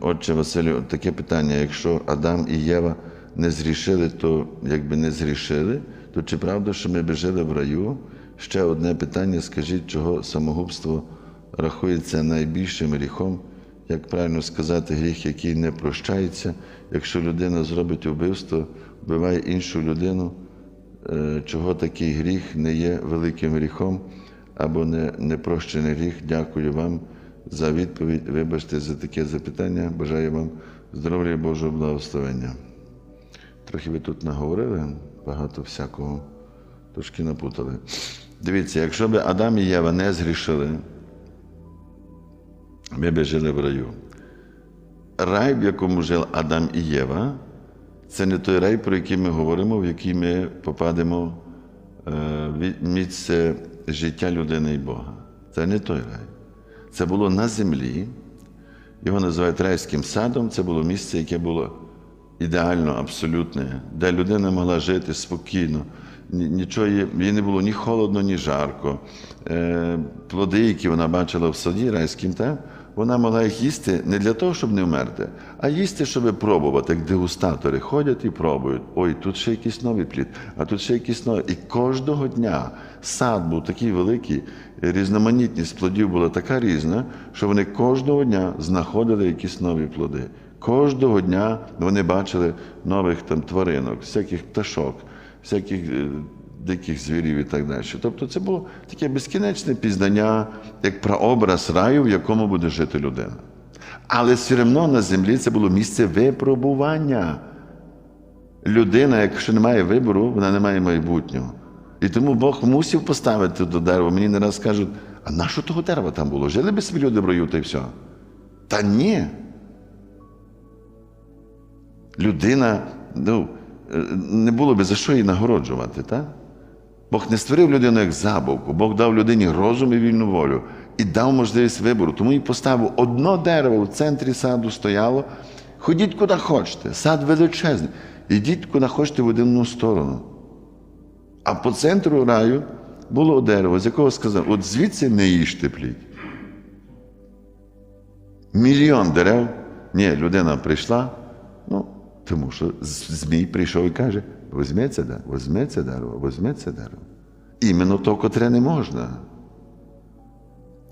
Отче Василю, таке питання: якщо Адам і Єва не зрішили, то якби не зрішили, то чи правда, що ми би жили в раю? Ще одне питання: скажіть, чого самогубство рахується найбільшим гріхом? Як правильно сказати, гріх, який не прощається, якщо людина зробить вбивство, вбиває іншу людину, е, чого такий гріх не є великим гріхом або не, непрощений гріх? Дякую вам за відповідь. Вибачте за таке запитання. Бажаю вам здоров'я і Божого благословення. Трохи ви тут наговорили, багато всякого, трошки напутали. Дивіться, якщо б Адам і Єва не згрішили, ми б жили в раю. Рай, в якому жив Адам і Єва, це не той рай, про який ми говоримо, в який ми попадемо е, в місце життя людини і Бога. Це не той рай. Це було на землі. Його називають райським садом. Це було місце, яке було ідеально, абсолютне, де людина могла жити спокійно. Нічого їй не було ні холодно, ні жарко. Е, плоди, які вона бачила в саді райським, та, вона могла їх їсти не для того, щоб не вмерти, а їсти, щоб пробувати, як дегустатори ходять і пробують. Ой, тут ще якийсь новий плід, а тут ще якийсь новий. І кожного дня сад був такий великий, різноманітність плодів була така різна, що вони кожного дня знаходили якісь нові плоди. Кожного дня вони бачили нових там тваринок, всяких пташок, всяких е, диких звірів і так далі. Тобто це було таке безкінечне пізнання, як прообраз раю, в якому буде жити людина. Але все одно на землі це було місце випробування. Людина, якщо не має вибору, вона не має майбутнього. І тому Бог мусив поставити до дерева. Мені не раз кажуть, а нащо того дерева там було? Жили би собі люди в раю, та й все. Та ні. Людина, ну, е, не було би за що її нагороджувати, так? Бог не створив людину як забавку, Бог дав людині розум і вільну волю і дав можливість вибору. Тому і поставив одно дерево в центрі саду стояло. Ходіть куди хочете, сад величезний. Ідіть куди хочете в одну сторону. А по центру раю було дерево, з якого сказав, от звідси не їжте плід. Мільйон дерев. Ні, людина прийшла, ну, тому що Змій прийшов і каже: візьми це дерево, візьми це дерево, візьми це дерево. Іменно то, котре не можна.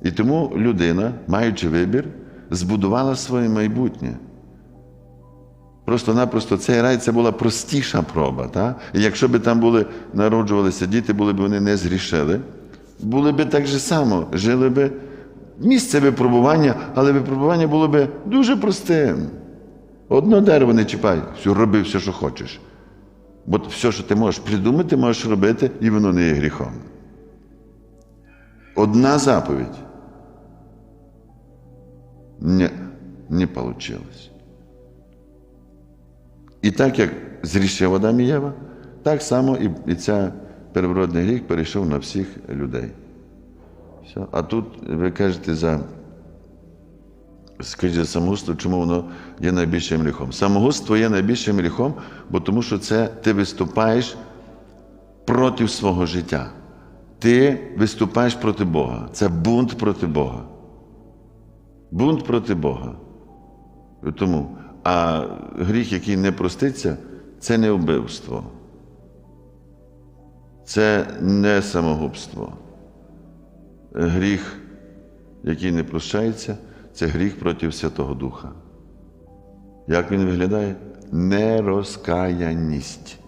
І тому людина, маючи вибір, збудувала своє майбутнє. Просто-напросто цей рай це була простіша проба. Та? І якщо б там були, народжувалися діти, були б вони не згрішили, були б так же само, жили б місце випробування, але випробування було б дуже простим. Одно дерево не чіпай, роби все, що хочеш. Бо все, що ти можеш придумати, можеш робити, і воно не є гріхом. Одна заповідь. Не, не вийшло. І так як зрішив Адам і Єва, так само і, і ця первородний гріх перейшов на всіх людей. Все. А тут ви кажете за, скажіть, самогубство, чому воно є найбільшим гріхом? Самогубство є найбільшим гріхом, бо тому що це ти виступаєш проти свого життя. Ти виступаєш проти Бога. Це бунт проти Бога. Бунт проти Бога. Тому, а гріх, який не проститься, це не вбивство. Це не самогубство. Гріх, який не прощається, це гріх проти Святого Духа. Як він виглядає? Нерозкаяність.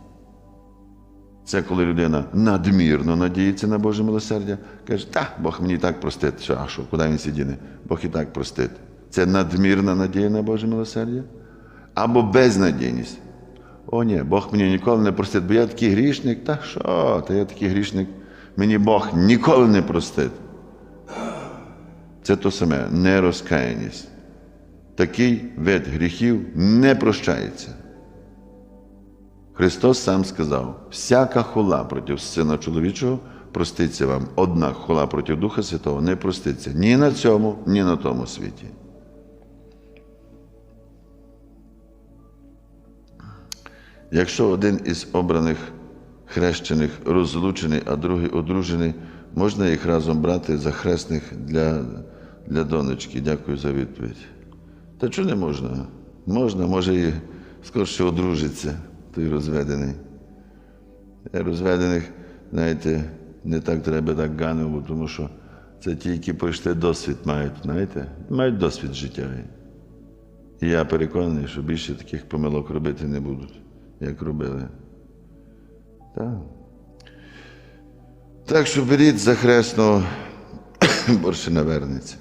Це коли людина надмірно надіється на Боже милосердя, каже, та Бог мені і так простить, що, а що, куди він сидіне? Бог і так простить. Це надмірна надія на Боже милосердя. Або безнадійність. О, ні, Бог мені ніколи не простить, бо я такий грішник, та що, та я такий грішник, мені Бог ніколи не простить. Це то саме нерозкаяність. Такий вид гріхів не прощається. Христос сам сказав: всяка хула проти Сина чоловічого проститься вам, однак хула проти Духа Святого не проститься ні на цьому, ні на тому світі. Якщо один із обраних хрещених розлучений, а другий одружений, можна їх разом брати за хресних для, для донечки. Дякую за відповідь. Та чого не можна? Можна, може і скорше одружиться, той розведений. Е, Розведених, знаєте, не так треба так ганити, тому що це ті, які пройшли досвід мають, знаєте, мають досвід життєвий. І я переконаний, що більше таких помилок робити не будуть, як робили. Так. Так що беріть за хресного, борше навернеться.